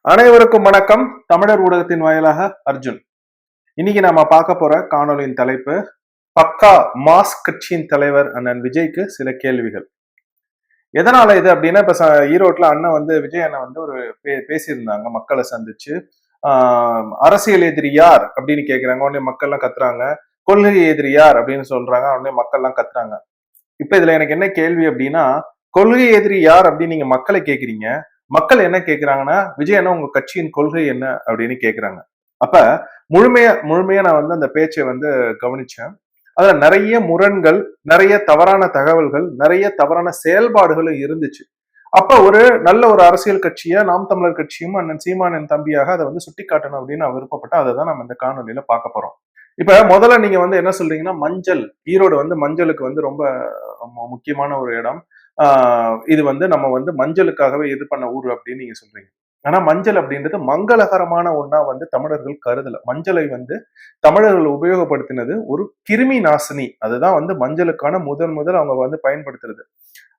அனைவருக்கும் வணக்கம். தமிழர் ஊடகத்தின் வாயிலாக அர்ஜுன். இன்னைக்கு நாம பார்க்க போற காணொலியின் தலைப்பு பக்கா மாஸ் கட்சியின் தலைவர் அண்ணன் விஜய்க்கு சில கேள்விகள். எதனால இது அப்படின்னா இப்ப ஈரோட்ல அண்ணன் வந்து விஜய் அண்ணன் வந்து ஒரு பே- பேசியிருந்தாங்க மக்களை சந்திச்சு. ஆஹ் அரசியல் எதிரி யார் அப்படின்னு கேக்குறாங்க. உடனே மக்கள்லாம் கத்துறாங்க. கொள்கை எதிரி யார் அப்படின்னு சொல்றாங்க. உடனே மக்கள்லாம் கத்துறாங்க. இப்ப இதுல எனக்கு என்ன கேள்வி அப்படின்னா கொள்கை எதிரி யார் அப்படின்னு நீங்க மக்களை கேக்குறீங்க. மக்கள் என்ன கேக்குறாங்கன்னா விஜய் அண்ணா உங்க கட்சியின் கொள்கை என்ன? அப்படின்னு கேக்குறாங்க. அப்ப முழுமையா முழுமையா நான் வந்து அந்த பேச்சை வந்து கவனிச்சேன். அதுல நிறைய முரண்கள் நிறைய தவறான தகவல்கள் நிறைய தவறான செயல்பாடுகளும் இருந்துச்சு. அப்ப ஒரு நல்ல ஒரு அரசியல் கட்சியை நாம் தமிழர் கட்சியும் அண்ணன் சீமானின் தம்பியாக அதை வந்து சுட்டி காட்டணும் அப்படின்னு நான் விருப்பப்பட்ட அதை தான் நம்ம இந்த காணொலியில பார்க்க போறோம். இப்ப முதல்ல நீங்க வந்து என்ன சொல்றீங்கன்னா மஞ்சள் ஈரோடு வந்து மஞ்சளுக்கு வந்து ரொம்ப முக்கியமான ஒரு இடம். இது வந்து நம்ம வந்து மஞ்சளுக்காகவே இது பண்ண ஊர் அப்படின்னு நீங்க சொல்றீங்க. ஆனா மஞ்சள் அப்படின்றது மங்களகரமான ஒன்னா வந்து தமிழர்கள் கருதல. மஞ்சளை வந்து தமிழர்கள் உபயோகப்படுத்தினது ஒரு கிருமி நாசினி. அதுதான் வந்து மஞ்சளுக்கான முதல் முதல் அவங்க வந்து பயன்படுத்துறது.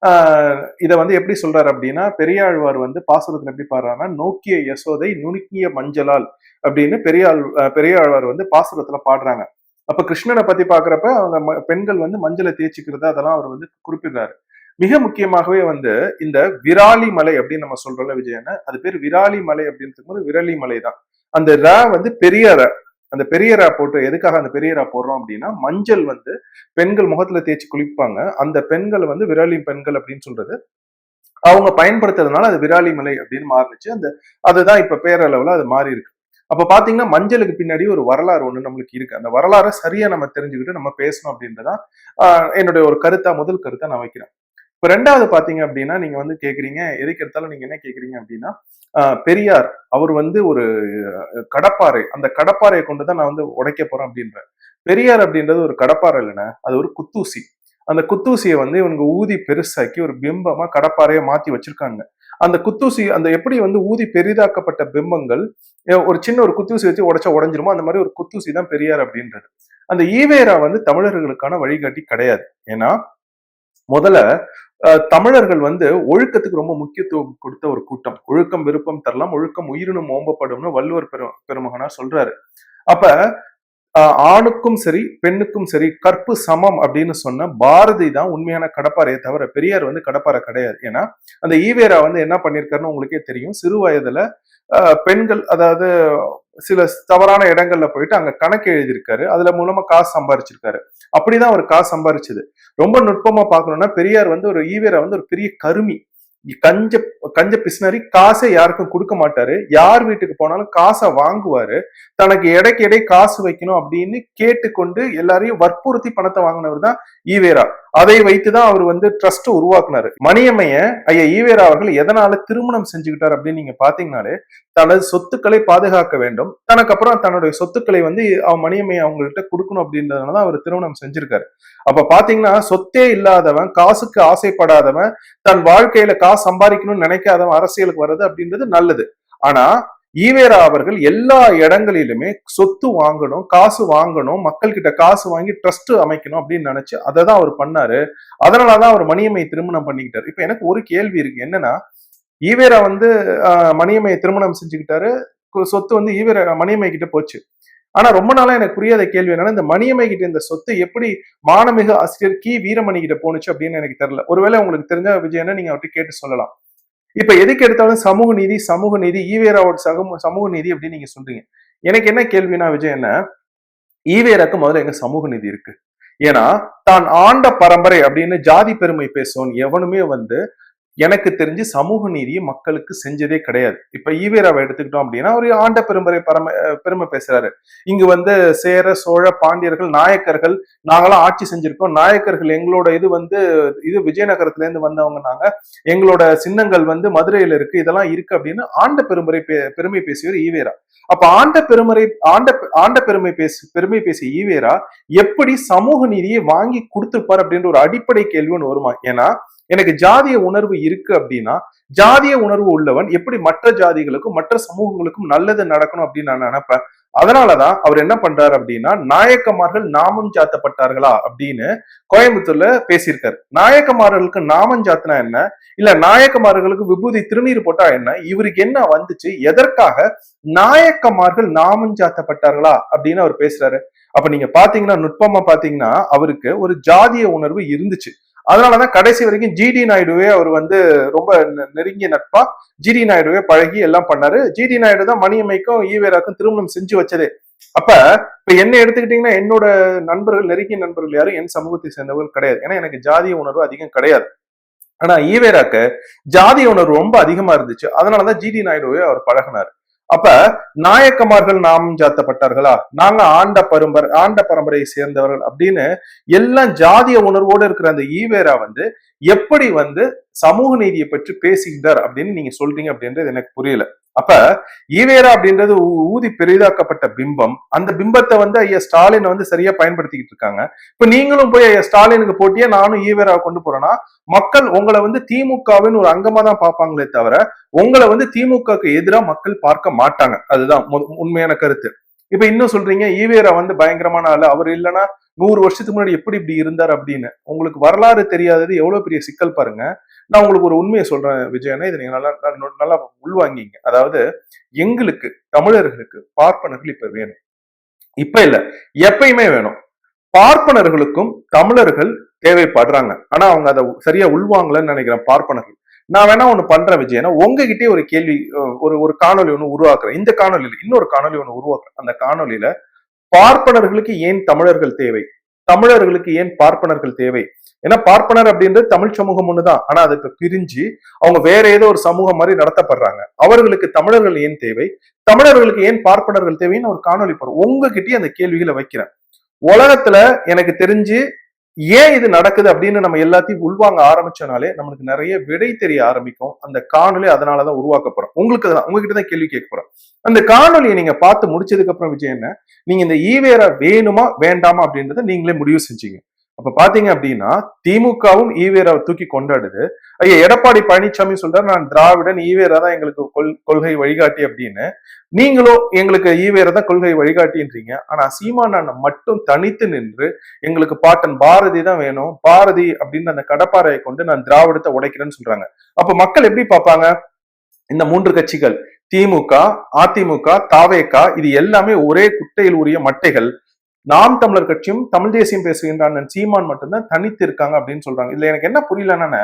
ஆஹ் இதை வந்து எப்படி சொல்றாரு அப்படின்னா பெரியாழ்வார் வந்து பாசுரத்துல எப்படி பாடுறாருன்னா நோக்கிய யசோதை நுணுக்கிய மஞ்சளால் அப்படின்னு பெரியாள் பெரியாழ்வார் வந்து பாசுரத்துல பாடுறாங்க. அப்ப கிருஷ்ணனை பத்தி பாக்குறப்ப அவங்க ம- பெண்கள் வந்து மஞ்சளை தேய்ச்சிக்கிறது அதெல்லாம் அவர் வந்து குறிப்பிடுறாரு. மிக முக்கியமாகவே வந்து இந்த விராலி மலை அப்படின்னு நம்ம சொல்றோம்ல விஜயன அது பேர் விராலி மலை அப்படின்றது போது விரலி மலை தான் அந்த ரா வந்து பெரிய ர அந்த பெரிய ரா போட்டு எதுக்காக அந்த பெரிய ரா போடுறோம் அப்படின்னா மஞ்சள் வந்து பெண்கள் முகத்துல தேய்ச்சி குளிப்பாங்க. அந்த பெண்கள் வந்து விராலி பெண்கள் அப்படின்னு சொல்றது. அவங்க பயன்படுத்துறதுனால அது விராலி மலை அப்படின்னு மாறுனுச்சு அந்த அதுதான் இப்ப பேரளவுல அது மாறி இருக்கு அப்ப பாத்தீங்கன்னா மஞ்சளுக்கு பின்னாடி ஒரு வரலாறு ஒண்ணு நம்மளுக்கு இருக்கு. அந்த வரலாறை சரியா நம்ம தெரிஞ்சுக்கிட்டு நம்ம பேசணும் அப்படின்றதான் ஆஹ் என்னுடைய ஒரு கருத்தா முதல் கருத்தா நான் வைக்கிறேன். இப்போ ரெண்டாவது பார்த்தீங்க அப்படின்னா நீங்க வந்து கேட்குறீங்க எதுக்கு எடுத்தாலும் நீங்க என்ன கேட்குறீங்க அப்படின்னா பெரியார் அவர் வந்து ஒரு கடப்பாறை அந்த கடப்பாறையை கொண்டு தான் நான் வந்து உடைக்க போறேன் அப்படின்றேன் பெரியார் அப்படின்றது ஒரு கடப்பாறை இல்லைண்ணே அது ஒரு குத்தூசி. அந்த குத்தூசியை வந்து இவங்க ஊதி பெருசாக்கி ஒரு பிம்பமா கடப்பாறையை மாத்தி வச்சிருக்காங்க. அந்த குத்தூசி அந்த எப்படி வந்து ஊதி பெரிதாக்கப்பட்ட பிம்பங்கள் ஒரு சின்ன ஒரு குத்தூசி வச்சு உடைச்சா உடஞ்சிருமோ அந்த மாதிரி ஒரு குத்தூசி தான் பெரியார் அப்படின்றது அந்த ஈவேரா வந்து தமிழர்களுக்கான வழிகாட்டி கிடையாது. ஏன்னா முதல்ல தமிழர்கள் வந்து ஒழுக்கத்துக்கு ரொம்ப முக்கியத்துவம் கொடுத்த ஒரு கூட்டம். ஒழுக்கம் விருப்பம் தரலாம் ஒழுக்கம் உயிரினும் ஓம்பப்படும்னு வள்ளுவர் பெரு பெருமகனார் சொல்றாரு. அப்ப அஹ், ஆணுக்கும் சரி பெண்ணுக்கும் சரி கற்பு சமம் அப்படின்னு சொன்ன பாரதி தான் உண்மையான கடப்பாறையை தவிர பெரியார் வந்து கடப்பாறை கிடையாது. ஏன்னா அந்த ஈவேரா வந்து என்ன பண்ணியிருக்காருன்னு உங்களுக்கே தெரியும். சிறு வயதுல பெண்கள் அதாவது சில தவறான இடங்கள்ல போயிட்டு அங்க கணக்கு எழுதியிருக்காரு. அதுல மூலமா காசு சம்பாரிச்சிருக்காரு. அப்படிதான் அவர் காசு சம்பாரிச்சது. ரொம்ப நுட்பமா பாக்கணும்னா பெரியார் வந்து ஒரு ஈவேரா வந்து ஒரு பெரிய கருமி. கஞ்ச கஞ்ச பிசினரி காசை யாருக்கும் கொடுக்க மாட்டாரு. யார் வீட்டுக்கு போனாலும் காசை வாங்குவாரு. தனக்கு எடைக்கு எடை காசு வைக்கணும் அப்படின்னு கேட்டுக்கொண்டு எல்லாரையும் வற்புறுத்தி பணத்தை வாங்கினவர் தான் ஈவேரா. அதை வைத்துதான் அவர் வந்து ட்ரஸ்ட் உருவாக்குனாரு. மணியம்மைய ஐயா ஈவேரா அவர்கள் எதனால திருமணம் செஞ்சுக்கிட்டார் அப்படின்னு நீங்க பாத்தீங்கன்னாலே தனது சொத்துக்களை பாதுகாக்க வேண்டும். தனக்கு அப்புறம் தன்னுடைய சொத்துக்களை வந்து அவன் மணியம்மையை அவங்கள்ட்ட கொடுக்கணும் அப்படின்றதுனால தான் அவர் திருமணம் செஞ்சிருக்காரு. அப்ப பாத்தீங்கன்னா சொத்தே இல்லாதவன் காசுக்கு ஆசைப்படாதவன் தன் வாழ்க்கையில காசு சம்பாதிக்கணும்னு நினைக்காதவன் அரசியலுக்கு வர்றது அப்படின்றது நல்லது. ஆனா ஈவேரா அவர்கள் எல்லா இடங்களிலுமே சொத்து வாங்கணும் காசு வாங்கணும் மக்கள் கிட்ட காசு வாங்கி ட்ரஸ்ட் அமைக்கணும் அப்படின்னு நினைச்சு அதை தான் அவர் பண்ணாரு. அதனாலதான் அவர் மணியம்மை திருமணம் பண்ணிக்கிட்டாரு. இப்ப எனக்கு ஒரு கேள்வி இருக்கு. என்னன்னா ஈவேரா வந்து மணியம்மையை திருமணம் செஞ்சுக்கிட்டாரு. கு- சொத்து வந்து ஈவேரா மணியம்மை கிட்ட போச்சு. ஆனா ரொம்ப நாளா எனக்கு புரியாத கேள்வி என்னன்னா இந்த மணியம்மை கிட்ட இந்த சொத்து எப்படி மானமிகு ஆசிரியர் கி. வீரமணி கிட்ட போனுச்சு அப்படின்னு எனக்கு தெரியல. ஒருவேளை உங்களுக்கு தெரிஞ்ச விஜயனை நீங்க அவர்கிட்ட கேட்டு சொல்லலாம். இப்ப எதுக்கு எடுத்தாலும் சமூக நீதி சமூக நீதி ஈவேராவோட சமூக சமூக நீதி அப்படின்னு நீங்க சொல்றீங்க. எனக்கு என்ன கேள்வினா விஜய் என்ன? ஈவேராக்கு முதல்ல எங்க சமூக நீதி இருக்கு. ஏன்னா தான் ஆண்ட பரம்பரை அப்படின்னு ஜாதி பெருமை பேசுவோம் எவனுமே வந்து எனக்கு தெரிஞ்சு சமூக நீதியை மக்களுக்கு செஞ்சதே கிடையாது. இப்ப ஈவேராவை எடுத்துக்கிட்டோம் அப்படின்னா அவர் ஆண்ட பெரும்பரை பரம பெருமை பேசுறாரு. இங்கு வந்து சேர சோழ பாண்டியர்கள் நாயக்கர்கள் நாங்களாம் ஆட்சி செஞ்சிருக்கோம். நாயக்கர்கள் எங்களோட இது வந்து இது விஜயநகரத்துல இருந்து வந்தவங்க நாங்க எங்களோட சின்னங்கள் வந்து மதுரையில இருக்கு. இதெல்லாம் இருக்கு அப்படின்னு ஆண்ட பெருமுறை பெருமை பேசியவர் ஈவேரா. அப்ப ஆண்ட பெருமறை ஆண்ட ஆண்ட பெருமை பேசி பெருமை பேசிய ஈவேரா எப்படி சமூக நீதியை வாங்கி கொடுத்திருப்பார் அப்படின்ற ஒரு அடிப்படை கேள்வி ஒன்று வருமா? ஏன்னா எனக்கு ஜாதிய உணர்வு இருக்கு அப்படின்னா ஜாதிய உணர்வு உள்ளவன் எப்படி மற்ற ஜாதிகளுக்கும் மற்ற சமூகங்களுக்கும் நல்லது நடக்கணும் அப்படின்னு நான் நினைப்பேன். அதனாலதான் அவர் என்ன பண்றாரு அப்படின்னா நாயக்கமார்கள் நாமம் சாத்தப்பட்டார்களா அப்படின்னு கோயம்புத்தூர்ல பேசியிருக்காரு. நாயக்கமார்களுக்கு நாமம் சாத்தினா என்ன? இல்ல நாயக்கமார்களுக்கு விபூதி திருநீர் போட்டா என்ன? இவருக்கு என்ன வந்துச்சு? எதற்காக நாயக்கமார்கள் நாமம் சாத்தப்பட்டார்களா அப்படின்னு அவர் பேசுறாரு. அப்ப நீங்க பாத்தீங்கன்னா நுட்பமா பாத்தீங்கன்னா அவருக்கு ஒரு ஜாதிய உணர்வு இருந்துச்சு. அதனாலதான் கடைசி வரைக்கும் ஜிடி நாயுடுவே அவர் வந்து ரொம்ப நெ- நெருங்கிய நட்பா ஜிடி நாயுடுவே பழகி எல்லாம் பண்ணாரு. ஜிடி நாயுடு தான் மணியம்மைக்கும் ஈவேராக்கும் திருமணம் செஞ்சு வச்சதே. அப்ப இப்ப என்ன எடுத்துக்கிட்டீங்கன்னா என்னோட நண்பர்கள் நெருங்கிய நண்பர்கள் யாரும் என் சமூகத்தை சேர்ந்தவர்கள் கிடையாது. ஏன்னா எனக்கு ஜாதிய உணர்வு அதிகம் கிடையாது. ஆனா ஈவேராக்கு ஜாதிய உணர்வு ரொம்ப அதிகமா இருந்துச்சு. அதனாலதான் ஜிடி நாயுடுவே அவர் பழகினாரு. அப்ப நாயக்கமார்கள் நாமம் சாத்தப்பட்டார்களா? நாங்க ஆண்ட பரம்பரை ஆண்ட பரம்பரையை சேர்ந்தவர்கள் அப்படின்னு எல்லாம் ஜாதிய உணர்வோடு இருக்கிற அந்த ஈவேரா வந்து எப்படி வந்து சமூக நீதியை பற்றி பேசுகின்றார் அப்படின்னு நீங்க சொல்றீங்க அப்படின்றது எனக்கு புரியல. அப்ப ஈவேரா அப்படின்றது ஊ- ஊதி பெரிதாக்கப்பட்ட பிம்பம். அந்த பிம்பத்தை வந்து ஐயா ஸ்டாலின் வந்து சரியா பயன்படுத்திக்கிட்டு இருக்காங்க. இப்ப நீங்களும் போய் ஐயா ஸ்டாலினுக்கு போட்டியே நானும் ஈவேராவை கொண்டு போறேன்னா மக்கள் உங்களை வந்து திமுகவின் ஒரு அங்கமா தான் பார்ப்பாங்களே தவிர உங்களை வந்து திமுகக்கு எதிராக மக்கள் பார்க்க மாட்டாங்க. அதுதான் மு- உண்மையான கருத்து. இப்ப இன்னும் சொல்றீங்க ஈவேரா வந்து பயங்கரமான ஆளு. அவர் இல்லைன்னா நூறு வருஷத்துக்கு முன்னாடி எப்படி இப்படி இருந்தார் அப்படின்னு. உங்களுக்கு வரலாறு தெரியாதது எவ்வளவு பெரிய சிக்கல் பாருங்க. நான் உங்களுக்கு ஒரு உண்மையை சொல்றேன் விஜயனா இதை நீங்க நல்லா நல்லா- நல்லா உள்வாங்கிங்க. அதாவது எங்களுக்கு தமிழர்களுக்கு பார்ப்பனர்கள் இப்ப வேணும். இப்ப இல்ல எப்பயுமே வேணும். பார்ப்பனர்களுக்கும் தமிழர்கள் தேவைப்படுறாங்க. ஆனா அவங்க அதை சரியா உள்வாங்கலன்னு நினைக்கிறேன் பார்ப்பனர்கள். நான் வேணா ஒண்ணு பண்றேன் விஜயனா உங்ககிட்டே ஒரு கேள்வி ஒரு ஒரு காணொளி ஒண்ணு உருவாக்குறேன். இந்த காணொலியில இன்னொரு காணொலி ஒண்ணு உருவாக்குறேன். அந்த காணொலியில பார்ப்பனர்களுக்கு ஏன் தமிழர்கள் தேவை? தமிழர்களுக்கு ஏன் பார்ப்பனர்கள் தேவை? ஏன்னா பார்ப்பனர் அப்படின்றது தமிழ் சமூகம் ஒண்ணுதான் ஆனா அது இப்ப பிரிஞ்சு அவங்க வேற ஏதோ ஒரு சமூகம் மாதிரி நடத்தப்படுறாங்க. அவர்களுக்கு தமிழர்கள் ஏன் தேவை? தமிழர்களுக்கு ஏன் பார்ப்பனர்கள் தேவைன்னு ஒரு காணொளி போறோம் உங்ககிட்டயே அந்த கேள்விகளை வைக்கிறேன். உலகத்துல எனக்கு தெரிஞ்சு ஏன் இது நடக்குது அப்படின்னு நம்ம எல்லாத்தையும் உள்வாங்க ஆரம்பிச்சனாலே நம்மளுக்கு நிறைய விடை தெரிய ஆரம்பிக்கும். அந்த காணொலி அதனாலதான் உருவாக்க போறோம் உங்களுக்கு தான் உங்ககிட்ட தான் கேள்வி கேட்க போறோம் அந்த காணொலியை நீங்க பார்த்து முடிச்சதுக்கு அப்புறம் விஜய் என்ன? நீங்க இந்த ஈவேரா வேணுமா வேண்டாமா அப்படின்றத நீங்களே முடிவு செஞ்சீங்க. அப்ப பாத்தீங்க அப்படின்னா திமுகவும் ஈவேராவை தூக்கி கொண்டாடுது. ஐயா எடப்பாடி பழனிசாமி சொல்றாரு நான் திராவிடன் ஈவேரா தான் எங்களுக்கு கொள்- கொள்கை வழிகாட்டி அப்படின்னு. நீங்களும் எங்களுக்கு ஈவேரா தான் கொள்கை வழிகாட்டின்றீங்க. ஆனா சீமான் மட்டும் தனித்து நின்று எங்களுக்கு பாட்டன் பாரதி தான் வேணும். பாரதி அப்படின்னு அந்த கடப்பாறையை கொண்டு நான் திராவிடத்தை உடைக்கிறேன்னு சொல்றாங்க. அப்ப மக்கள் எப்படி பார்ப்பாங்க? இந்த மூன்று கட்சிகள் திமுக அதிமுக தாவேகா இது எல்லாமே ஒரே குட்டையில் உரிய மட்டைகள். நாம் தமிழர் கட்சியும் தமிழ் தேசியம் பேசுகின்ற அண்ணன் சீமான் மட்டும்தான் தனித்து இருக்காங்க அப்படின்னு சொல்றாங்க. இதுல எனக்கு என்ன புரியலன்னா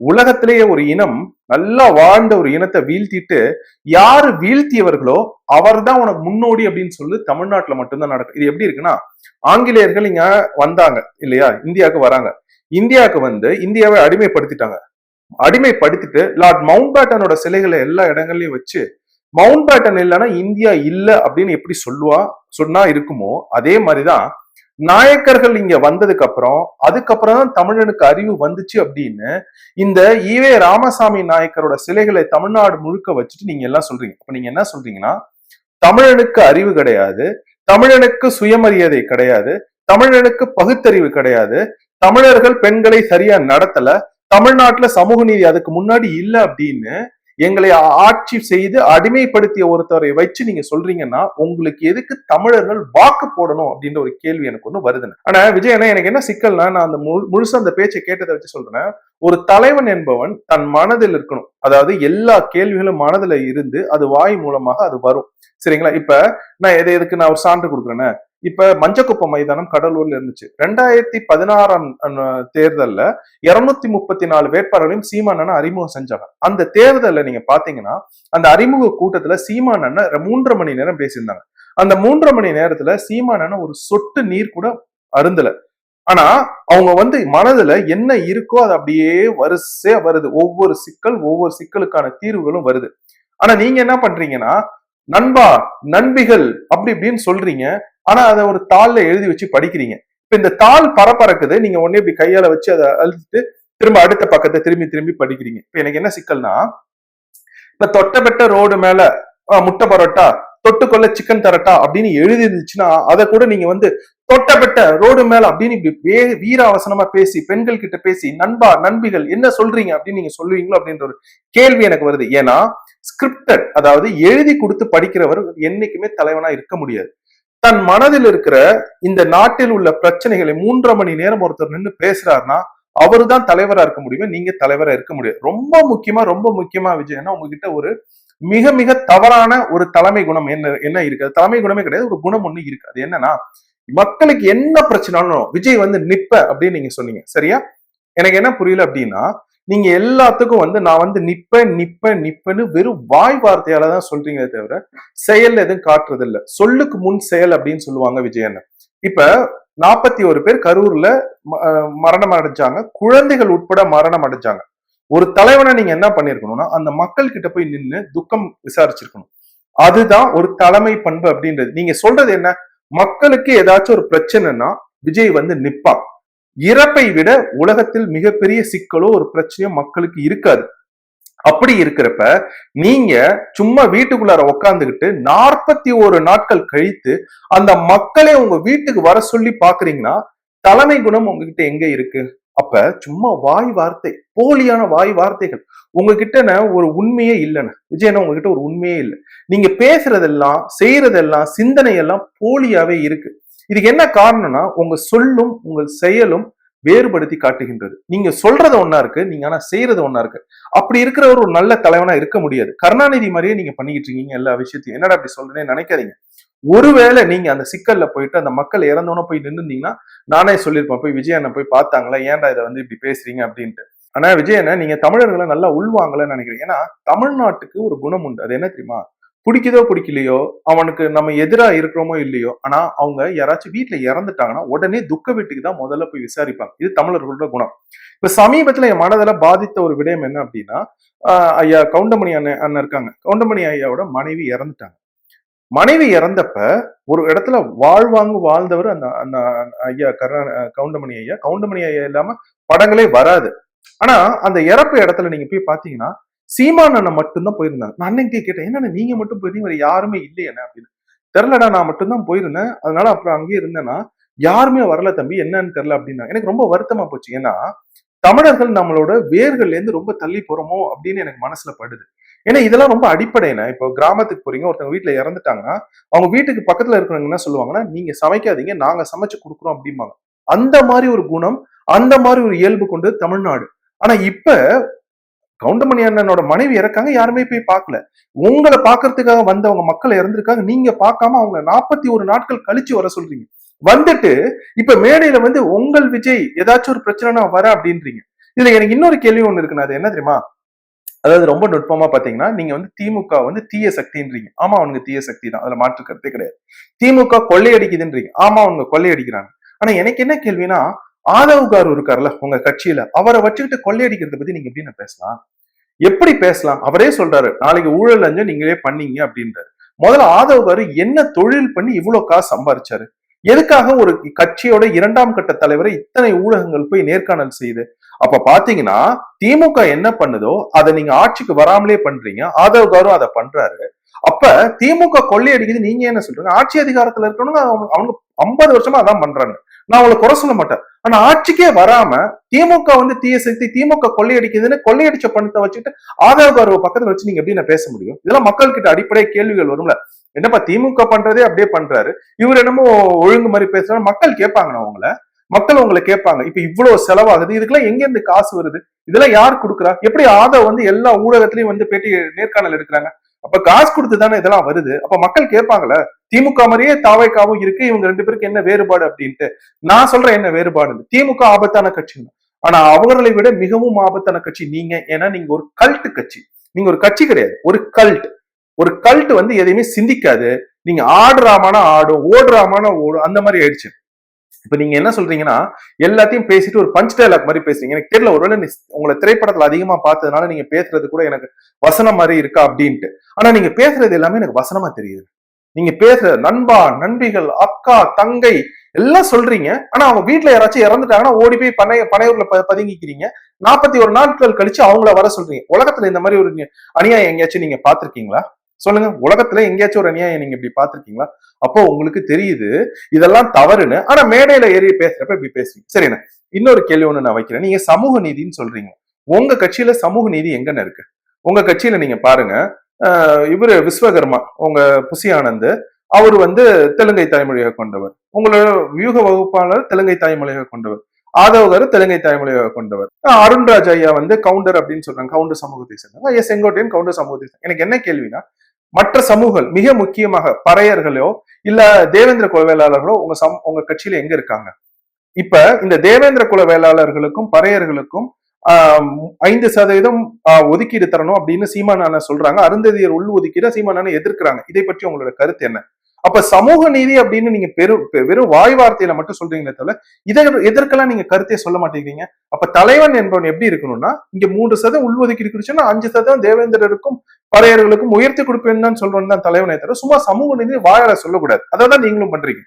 உலகத்திலேயே ஒரு இனம் நல்லா வாழ்ந்த ஒரு இனத்தை வீழ்த்திட்டு யாரு வீழ்த்தியவர்களோ அவர்தான் உனக்கு முன்னோடி அப்படின்னு சொல்லி தமிழ்நாட்டுல மட்டும்தான் நடக்கும் இது எப்படி இருக்குன்னா ஆங்கிலேயர்கள் இங்க வந்தாங்க இல்லையா? இந்தியாவுக்கு வராங்க. இந்தியாவுக்கு வந்து இந்தியாவை அடிமைப்படுத்திட்டாங்க. அடிமைப்படுத்திட்டு லார்ட் மவுண்ட் பேட்டனோட சிலைகளை எல்லா இடங்கள்லயும் வச்சு மவுண்ட் பேட்டன் இல்லைன்னா இந்தியா இல்ல அப்படின்னு எப்படி சொல்லுவா சொன்னா இருக்குமோ அதே மாதிரிதான் நாயக்கர்கள் இங்க வந்ததுக்கு அப்புறம் அதுக்கப்புறம் தான் தமிழனுக்கு அறிவு வந்துச்சு அப்படின்னு இந்த ஈவே ராமசாமி நாயக்கரோட சிலைகளை தமிழ்நாடு முழுக்க வச்சுட்டு நீங்க எல்லாம் சொல்றீங்க. அப்ப நீங்க என்ன சொல்றீங்கன்னா தமிழனுக்கு அறிவு கிடையாது தமிழனுக்கு சுயமரியாதை கிடையாது தமிழனுக்கு பகுத்தறிவு கிடையாது தமிழர்கள் பெண்களை சரியா நடத்தல தமிழ்நாட்டுல சமூக நீதி அதுக்கு முன்னாடி இல்ல அப்படின்னு எங்களை ஆட்சி செய்து அடிமைப்படுத்திய ஒருத்தரை வச்சு நீங்க சொல்றீங்கன்னா உங்களுக்கு எதுக்கு தமிழர்கள் வாக்கு போடணும் அப்படின்ற ஒரு கேள்வி எனக்கு ஒண்ணு வருதுன்னு. ஆனா விஜயனா எனக்கு என்ன சிக்கல்னா நான் அந்த முழு- முழுசா அந்த பேச்சை கேட்டதை வச்சு சொல்றேன். ஒரு தலைவன் என்பவன் தன் மனதில் இருக்கணும். அதாவது எல்லா கேள்விகளும் மனதில் இருந்து அது வாய் மூலமாக அது வரும். சரிங்களா? இப்ப நான் எதை எதுக்கு நான் ஒரு சான்று கொடுக்குறேன்னு இப்ப மஞ்சக்குப்பம் மைதானம் கடலூர்ல இருந்துச்சு. ரெண்டாயிரத்தி பதினாறாம் தேர்தல்ல இருநூத்தி முப்பத்தி நாலு வேட்பாளர்களையும் சீமானனை அறிமுகம் செஞ்சாங்க. அந்த தேர்தல்ல நீங்க பாத்தீங்கன்னா அந்த அறிமுக கூட்டத்துல சீமானண்ண மூன்றரை மணி நேரம் பேசியிருந்தாங்க. அந்த மூன்றரை மணி நேரத்துல சீமானண்ண ஒரு சொட்டு நீர் கூட அருந்தல. ஆனா அவங்க வந்து மனதுல என்ன இருக்கோ அது அப்படியே வரிசையா வருது. ஒவ்வொரு சிக்கல் ஒவ்வொரு சிக்கலுக்கான தீர்வுகளும் வருது. ஆனா நீங்க என்ன பண்றீங்கன்னா நண்பா நண்பிகள் அப்படி இப்படின்னு சொல்றீங்க. ஆனா அதை ஒரு தாள்ல எழுதி வச்சு படிக்கிறீங்க. இப்ப இந்த தாள் பரப்பறக்குது நீங்க உடனே இப்படி கையால வச்சு அதை அழுத்திட்டு திரும்ப அடுத்த பக்கத்தை திரும்பி திரும்பி படிக்கிறீங்க. இப்ப எனக்கு என்ன சிக்கல்னா இப்ப தொட்டபெட்ட ரோடு மேல முட்டை பரோட்டா தொட்டுக்கொள்ள சிக்கன் தரட்டா அப்படின்னு எழுதி இருந்துச்சுன்னா அதை கூட நீங்க வந்து தொட்டபெட்ட ரோடு மேல அப்படின்னு இப்படி வே- வீராவசனமா பேசி பெண்கள் கிட்ட பேசி நண்பா நண்பிகள் என்ன சொல்றீங்க அப்படின்னு நீங்க சொல்லுவீங்களோ அப்படின்ற ஒரு கேள்வி எனக்கு வருது. ஏன்னா ஸ்கிரிப்டட் அதாவது எழுதி கொடுத்து படிக்கிறவர் என்னைக்குமே தலைவனா இருக்க முடியாது. தன் மனதில் இருக்கிற இந்த நாட்டில் உள்ள பிரச்சனைகளை மூன்றரை மணி நேரம் ஒருத்தர் நின்று பேசுறாருன்னா அவரு தான் தலைவரா இருக்க முடியும் நீங்க தலைவரா இருக்க முடியாது. ரொம்ப முக்கியமா ரொம்ப முக்கியமா விஜயன்னா உங்ககிட்ட ஒரு மிக மிக தவறான ஒரு தலைமை குணம் என்ன என்ன இருக்கு? அது தலைமை குணமே கிடையாது ஒரு குணம் ஒண்ணு இருக்கு. அது என்னன்னா மக்களுக்கு என்ன பிரச்சனைனாலும் விஜய் வந்து நிப்ப அப்படின்னு நீங்க சொன்னீங்க. சரியா? எனக்கு என்ன புரியல அப்படின்னா நீங்க எல்லாத்துக்கும் வந்து நான் வந்து நிப்பேன் நிப்பேன் நிப்பேன்னு வெறும் வாய் வார்த்தையால தான் சொல்றீங்களே தவிர செயல் எதுவும் காட்டுறது இல்ல சொல்லுக்கு முன் செயல் அப்படின்னு சொல்லுவாங்க விஜயன் இப்ப நாற்பத்தி ஒரு பேர் கரூர்ல ம- மரணம் அடைஞ்சாங்க. குழந்தைகள் உட்பட மரணம் அடைஞ்சாங்க. ஒரு தலைவனை நீங்க என்ன பண்ணிருக்கணும்னா அந்த மக்கள் கிட்ட போய் நின்று துக்கம் விசாரிச்சிருக்கணும். அதுதான் ஒரு தலைமை பண்பு அப்படின்றது. நீங்க சொல்றது என்ன? மக்களுக்கு ஏதாச்சும் ஒரு பிரச்சனைனா விஜய் வந்து நிப்பான். இறப்பை விட உலகத்தில் மிகப்பெரிய சிக்கலோ ஒரு பிரச்சனையோ மக்களுக்கு இருக்காது. அப்படி இருக்கிறப்ப நீங்க சும்மா வீட்டுக்குள்ளார உட்காந்துக்கிட்டு நாற்பத்தி ஒரு நாட்கள் கழித்து அந்த மக்களே உங்க வீட்டுக்கு வர சொல்லி பாக்குறீங்கன்னா தலைமை குணம் உங்ககிட்ட எங்க இருக்கு? அப்ப சும்மா வாய் வார்த்தை போலியான வாய் வார்த்தைகள் உங்ககிட்ட ஒரு உண்மையே இல்லைன்னு. விஜயனா உங்ககிட்ட ஒரு உண்மையே இல்லை. நீங்க பேசுறதெல்லாம் செய்யறதெல்லாம் சிந்தனை எல்லாம் போலியாவே இருக்கு. இதுக்கு என்ன காரணம்னா உங்க சொல்லும் உங்கள் செயலும் வேறுபடுத்தி காட்டுகின்றது. நீங்க சொல்றது ஒன்னா இருக்கு நீங்க ஆனா செய்யறது ஒன்னா இருக்கு. அப்படி இருக்கிறவர் ஒரு நல்ல தலைவனா இருக்க முடியாது. கருணாநிதி மாதிரியே நீங்க பண்ணிக்கிட்டு இருக்கீங்க எல்லா விஷயத்தையும். என்னடா அப்படி சொல்றேன்னு நினைக்காதீங்க. ஒருவேளை நீங்க அந்த சிக்கல்ல போயிட்டு அந்த மக்கள் இறந்தவன போய் நின்றுந்தீங்கன்னா நானே சொல்லியிருப்பேன் போய் விஜய் போய் பார்த்தாங்களா? ஏன்டா இதை வந்து இப்படி பேசுறீங்க? அப்படின்ட்டு. ஆனா விஜய் நீங்க தமிழர்களை நல்லா உள்வாங்கலன்னு நினைக்கிறீங்க. ஏன்னா தமிழ்நாட்டுக்கு ஒரு குணம் உண்டு. அது என்ன தெரியுமா? பிடிக்குதோ பிடிக்கலையோ அவனுக்கு நம்ம எதிரா இருக்கிறோமோ இல்லையோ ஆனா அவங்க யாராச்சும் வீட்டுல இறந்துட்டாங்கன்னா உடனே துக்க வீட்டுக்கு தான் முதல்ல போய் விசாரிப்பாங்க. இது தமிழர்களோட குணம். இப்ப சமீபத்துல என் மனதில் பாதித்த ஒரு விடயம் என்ன அப்படின்னா ஆஹ் ஐயா கவுண்டமணி அண்ணன் அண்ணன் இருக்காங்க. கவுண்டமணி ஐயாவோட மனைவி இறந்துட்டாங்க. மனைவி இறந்தப்ப ஒரு இடத்துல வாழ்வாங்கு வாழ்ந்தவர் அந்த அந்த ஐயா கருணா கவுண்டமணி ஐயா. கவுண்டமணி ஐயா இல்லாம படங்களே வராது. ஆனா அந்த இறப்பு இடத்துல நீங்க போய் பாத்தீங்கன்னா சீமான் அண்ணன் மட்டும்தான் போயிருந்தாங்க நான் அன்னைக்கு கேட்டேன் என்னண்ணே நீங்க மட்டும் போயிருந்தீங்க வேற யாருமே இல்லையே அப்படின்னு. தெரிலடா நான் மட்டும்தான் போயிருந்தேன். அதனால அப்புறம் அங்கேயே இருந்தேன்னா யாருமே வரல தம்பி என்னன்னு தெரில அப்படின்னா எனக்கு ரொம்ப வருத்தமா போச்சு. ஏன்னா தமிழர்கள் நம்மளோட வேர்கள்ல இருந்து ரொம்ப தள்ளி போறோமோ அப்படின்னு எனக்கு மனசுல படுது. ஏன்னா இதெல்லாம் ரொம்ப அடிப்படையின இப்போ கிராமத்துக்கு போறீங்க ஒருத்தவங்க வீட்டுல இறந்துட்டாங்கன்னா அவங்க வீட்டுக்கு பக்கத்துல இருக்கிறவங்க என்ன சொல்லுவாங்கன்னா நீங்க சமைக்காதீங்க நாங்க சமைச்சு கொடுக்குறோம் அப்படிம்பாங்க. அந்த மாதிரி ஒரு குணம் அந்த மாதிரி ஒரு இயல்பு கொண்டு தமிழ்நாடு. ஆனா இப்ப கவுண்டமணி அண்ணனோட மனைவி இறக்காங்க யாருமே போய் பார்க்கல. உங்களை பாக்குறதுக்காக வந்தவங்க மக்கள் இறந்திருக்காங்க. நீங்க பார்க்காம அவங்க நாற்பத்தி ஒரு நாட்கள் கழிச்சு வர சொல்றீங்க. வந்துட்டு இப்ப மேடையில வந்து உங்கள் விஜய் ஏதாச்சும் ஒரு பிரச்சனைனா வர அப்படின்றீங்க. இதுல எனக்கு இன்னொரு கேள்வி ஒண்ணு இருக்குன்னு அது என்ன தெரியுமா? அதாவது ரொம்ப நுட்பமா பாத்தீங்கன்னா நீங்க வந்து திமுக வந்து தீய சக்தின்றீங்க. ஆமா அவனுக்கு தீய சக்தி தான். அதுல மாற்று கருத்தே கிடையாது. திமுக கொள்ளையடிக்குதுன்றீங்க. ஆமா அவங்க கொள்ளையடிக்கிறாங்க. ஆனா எனக்கு என்ன கேள்வினா ஆதவ் இருக்காருல்ல உங்க கட்சியில. அவரை வச்சுக்கிட்டு கொள்ளையடிக்கிறத பத்தி நீங்க எப்படி பேசலாம்? எப்படி பேசலாம்? அவரே சொல்றாரு நாளைக்கு ஊழல் அஞ்சு நீங்களே பண்ணீங்க அப்படின்றாரு. முதல்ல ஆதவ்காரு என்ன தொழில் பண்ணி இவ்வளவு காசு சம்பாரிச்சாரு? எதுக்காக ஒரு கட்சியோட இரண்டாம் கட்ட தலைவரை இத்தனை ஊடகங்கள் போய் நேர்காணல் செய்யுது? அப்ப பாத்தீங்கன்னா திமுக என்ன பண்ணுதோ அதை நீங்க ஆட்சிக்கு வராமலே பண்றீங்க. ஆதவ் காரும் அதை பண்றாரு. அப்ப திமுக கொள்ளையடிக்குது நீங்க என்ன சொல்றீங்க? ஆட்சி அதிகாரத்துல இருக்கணுங்க அவங்க ஐம்பது வருஷமா அதான் பண்றாங்க. நான் அவங்களை குறை சொல்ல மாட்டேன். ஆனா ஆட்சிக்கே வராம திமுக வந்து தீய சக்தி திமுக கொள்ளையடிக்குதுன்னு கொள்ளையடிச்ச பணத்தை வச்சுட்டு ஆதார் கார்டு பக்கத்துல வச்சு நீங்க எப்படி நான் பேச முடியும்? இதெல்லாம் மக்கள் கிட்ட அடிப்படை கேள்விகள் வரும்ல. என்னப்பா திமுக பண்றதே அப்படியே பண்றாரு. இவர் என்னமோ ஒழுங்கு மாதிரி பேசுறாரு. மக்கள் கேட்பாங்க அவங்கள மக்கள் உங்களை கேட்பாங்க. இப்ப இவ்வளவு செலவாகுது. இதுக்கெல்லாம் எங்க இருந்து காசு வருது? இதெல்லாம் யார் கொடுக்குறா? எப்படி ஆதவ் வந்து எல்லா ஊடகத்திலயும் வந்து பேட்டி நேர்காணல் எடுக்கிறாங்க? அப்ப காசு கொடுத்து தானே இதெல்லாம் வருது? அப்ப மக்கள் கேட்பாங்கல்ல திமுக மாதிரியே தாவைக்காவும் இருக்கு இவங்க ரெண்டு பேருக்கு என்ன வேறுபாடு அப்படின்ட்டு. நான் சொல்றேன் என்ன வேறுபாடு திமுக ஆபத்தான கட்சி ஆனா அவர்களை விட மிகவும் ஆபத்தான கட்சி நீங்க. ஏன்னா நீங்க ஒரு கல்ட் கட்சி. நீங்க ஒரு கட்சி கிடையாது ஒரு கல்ட் ஒரு கல்ட் வந்து எதையுமே சிந்திக்காது. நீங்க ஆடுறாமான ஆடும் ஓடுறாமான ஓடும் அந்த மாதிரி ஆயிடுச்சு. இப்ப நீங்க என்ன சொல்றீங்கன்னா எல்லாத்தையும் பேசிட்டு ஒரு பஞ்ச் டைலாக் மாதிரி பேசுறீங்க. எனக்கு தெரியல ஒருவேளை உங்களை திரைப்படத்துல அதிகமா பார்த்ததுனால நீங்க பேசுறது கூட எனக்கு வசனம் மாதிரி இருக்கா அப்படின்ட்டு. ஆனா நீங்க பேசுறது எல்லாமே எனக்கு வசனமா தெரியுது. நீங்க பேசுற நண்பா நண்பிகள் அக்கா தங்கை எல்லாம் சொல்றீங்க. ஆனா அவங்க வீட்டுல யாராச்சும் இறந்துட்டாங்கன்னா ஓடி போய் பனை பனையூர்ல பதுங்கிக்கிறீங்க. நாற்பத்தி ஒரு நாட்கள் கழிச்சு அவங்கள வர சொல்றீங்க. உலகத்துல இந்த மாதிரி ஒரு அநியாயம் எங்கேயாச்சும் நீங்க பாத்திருக்கீங்களா சொல்லுங்க உலகத்துல எங்கேயாச்சும் ஒரு அநியாயம் நீங்க இப்படி பாத்திருக்கீங்களா அப்போ உங்களுக்கு தெரியுது இதெல்லாம் தவறுன்னு ஆனா மேடையில ஏறி பேசுறப்ப இப்படி பேசுறீங்க. சரிண்ணா இன்னொரு கேள்வி ஒண்ணு நான் வைக்கிறேன். நீங்க சமூக நீதினு சொல்றீங்க. உங்க கட்சியில சமூக நீதி எங்கன்னு இருக்கு? உங்க கட்சியில நீங்க பாருங்க அஹ் இவரு விஸ்வகர்மா உங்க புசி ஆனந்த் அவர் வந்து தெலுங்கை தாய்மொழியாக கொண்டவர். உங்களோட வியூக வகுப்பாளர் தெலுங்கை தாய்மொழியாக கொண்டவர். ஆதவகர் தெலுங்கை தாய்மொழியை கொண்டவர். அருண்ராஜ் ஐயா வந்து கவுண்டர் அப்படின்னு சொல்றாங்க. கவுண்டர் சமூகத்தை சேர்ந்தவங்க. ஐயா செங்கோட்டையன் கவுண்டர் சமூகத்தை எனக்கு என்ன கேள்வினா மற்ற சமூகங்கள் மிக முக்கியமாக பறையர்களோ இல்ல தேவேந்திர குல வேளாளர்களோ உங்க சம் உங்க கட்சியில எங்க இருக்காங்க? இப்ப இந்த தேவேந்திர குல வேளாளர்களுக்கும் பறையர்களுக்கும் ஆஹ் ஐந்து சதவீதம் ஆஹ் ஒதுக்கீடு தரணும் அப்படின்னு சீமானான சொல்றாங்க. அருந்ததியர் உள் ஒதுக்கீடு சீமானான எதிர்க்கிறாங்க. இதை பற்றி உங்களோட கருத்து என்ன? அப்ப சமூக நீதி அப்படின்னு நீங்க பெரும் வெறும் வாய் வார்த்தையில மட்டும் சொல்றீங்களே தவிர இதை எதற்கெல்லாம் நீங்க கருத்தே சொல்ல மாட்டேங்கிறீங்க? அப்ப தலைவன் என்பவன் எப்படி இருக்கணும்னா இங்க மூன்று சதம் உள்ஒதுக்கீடு கிடைச்சுன்னா அஞ்சு சதம் தேவேந்திரருக்கும் பறையர்களுக்கும் உயர்த்தி கொடுப்பேன்னு தான் சொல்றோம் தான் தலைவனே தவிர சும்மா சமூக நீதி வாயால சொல்லக்கூடாது. அதான் நீங்களும் பண்றீங்க.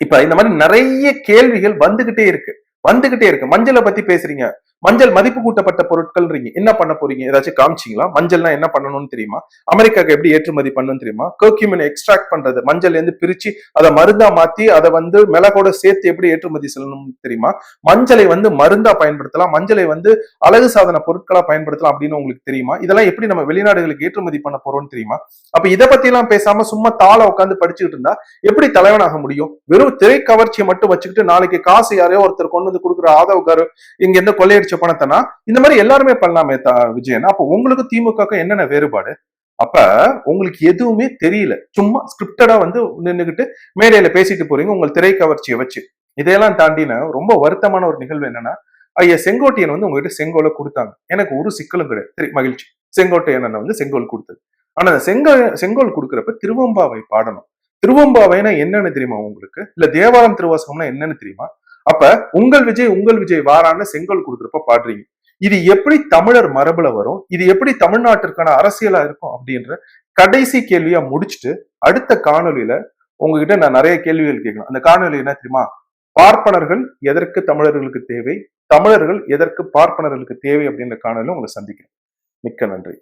இப்ப இந்த மாதிரி நிறைய கேள்விகள் வந்துகிட்டே இருக்கு. வந்துகிட்டே இருக்கு. மஞ்சளை பத்தி பேசுறீங்க. மஞ்சள் மதிப்பு கூட்டப்பட்ட பொருட்கள்ன்றீங்க என்ன பண்ண போறீங்க? ஏதாச்சும் காமிச்சிங்களா? மஞ்சள்னா என்ன பண்ணணும்னு தெரியுமா? அமெரிக்காக்கு எப்படி ஏற்றுமதி பண்ணணும் தெரியுமா? கர்க்யூமின் எக்ஸ்ட்ராக்ட் பண்றது. மஞ்சள் இருந்து பிரிச்சு அதை மருந்தா மாத்தி அதை வந்து மிளகோட சேர்த்து எப்படி ஏற்றுமதி செய்யணும்னு தெரியுமா? மஞ்சளை வந்து மருந்தா பயன்படுத்தலாம். மஞ்சளை வந்து அழகு சாதன பொருட்களா பயன்படுத்தலாம் அப்படின்னு உங்களுக்கு தெரியுமா? இதெல்லாம் எப்படி நம்ம வெளிநாடுகளுக்கு ஏற்றுமதி பண்ண போறோம்னு தெரியுமா? அப்ப இதை பத்தி எல்லாம் பேசாம சும்மா தாள உட்காந்து படிச்சுக்கிட்டு இருந்தா எப்படி தலைவனாக முடியும்? வெறும் திரை கவர்ச்சியை மட்டும் வச்சுக்கிட்டு நாளைக்கு காசு யாரையோ ஒருத்தர் கொண்டு வந்து கொடுக்குற ஆதவகாரு இங்க இருந்து கொள்ளையடிச்ச பணத்தைனா இந்த மாதிரி எல்லாருமே பண்ணலாமே தா விஜயன். அப்ப உங்களுக்கு திமுக என்னென்ன வேறுபாடு? அப்ப உங்களுக்கு எதுவுமே தெரியல. சும்மா ஸ்கிரிப்டடா வந்து நின்றுகிட்டு மேடையில பேசிட்டு போறீங்க உங்கள் திரை கவர்ச்சியை வச்சு. இதையெல்லாம் தாண்டின ரொம்ப வருத்தமான ஒரு நிகழ்வு என்னன்னா ஐயா செங்கோட்டையன் வந்து உங்ககிட்ட செங்கோலை கொடுத்தாங்க. எனக்கு ஒரு சிக்கலும் கிடையாது. சரி மகிழ்ச்சி. செங்கோட்டையன் வந்து செங்கோல் கொடுத்தது. ஆனா அந்த செங்கோ செங்கோல் கொடுக்குறப்ப திருவம்பாவை பாடணும். திருவம்பாவைனா என்னன்னு தெரியுமா உங்களுக்கு? இல்ல தேவாரம் திருவாசகம்னா என்னன்னு தெரியுமா? அப்ப உங்கள் விஜய் உங்கள் விஜய் வாரான்னு செங்கல் கொடுக்குறப்ப பாடுறீங்க. இது எப்படி தமிழர் மரபுல வரும்? இது எப்படி தமிழ்நாட்டிற்கான அரசியலா இருக்கும்? அப்படின்ற கடைசி கேள்வியா முடிச்சுட்டு அடுத்த காணொளியில உங்ககிட்ட நான் நிறைய கேள்விகள் கேட்கணும். அந்த காணொலி என்ன தெரியுமா? பார்ப்பனர்கள் எதற்கு தமிழர்களுக்கு தேவை? தமிழர்கள் எதற்கு பார்ப்பனர்களுக்கு தேவை அப்படின்ற காணொலி உங்களை சந்திக்கிறேன். மிக்க நன்றி.